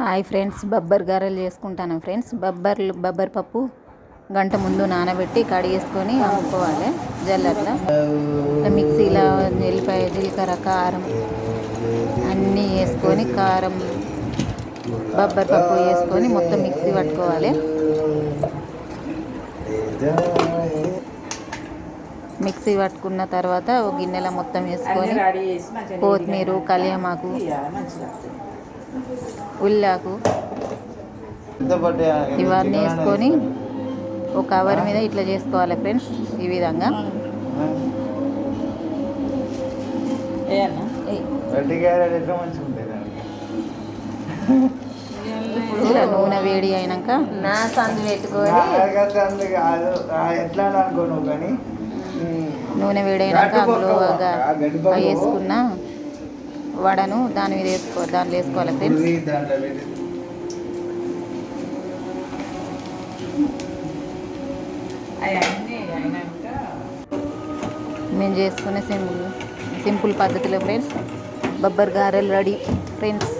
Hi friends బబ్బర్ గారెలు చేసుకుంటాను ఫ్రెండ్స్. బబ్బర్లు బబ్బర్ పప్పు గంట ముందు నానబెట్టి కడిగేసుకొని అమ్ముకోవాలి జల్లర్లో మిక్సీలో ఎల్లిపాయ జీలకర్ర కారం అన్నీ వేసుకొని కారం బబ్బర్ పప్పు వేసుకొని మొత్తం మిక్సీ పట్టుకోవాలి. మిక్సీ పట్టుకున్న తర్వాత ఒక గిన్నెలో మొత్తం వేసుకొని కొత్తిమీర కలియమాకు ఉల్లాకు ఇవన్నీ వేసుకొని ఒక కవర్ మీద ఇట్లా చేసుకోవాలి ఫ్రెండ్స్ ఈ విధంగా. ఇప్పుడు ఇలా నూనె వేడి అయినాక నా సందు ఆ, ఎట్లా అని అనుకో నువ్వు కానీ. ఉమ్, నూనె వేడి అయినాక అందులో వేసుకున్న వడను దాని మీద వేసుకో దాంట్లో వేసుకోవాలి ఫ్రెండ్స్ మేము చేసుకునే సింపుల్ సింపుల్ పద్ధతిలో ఫ్రెండ్స్ బబ్బర్ గారెలు రెడీ ఫ్రెండ్స్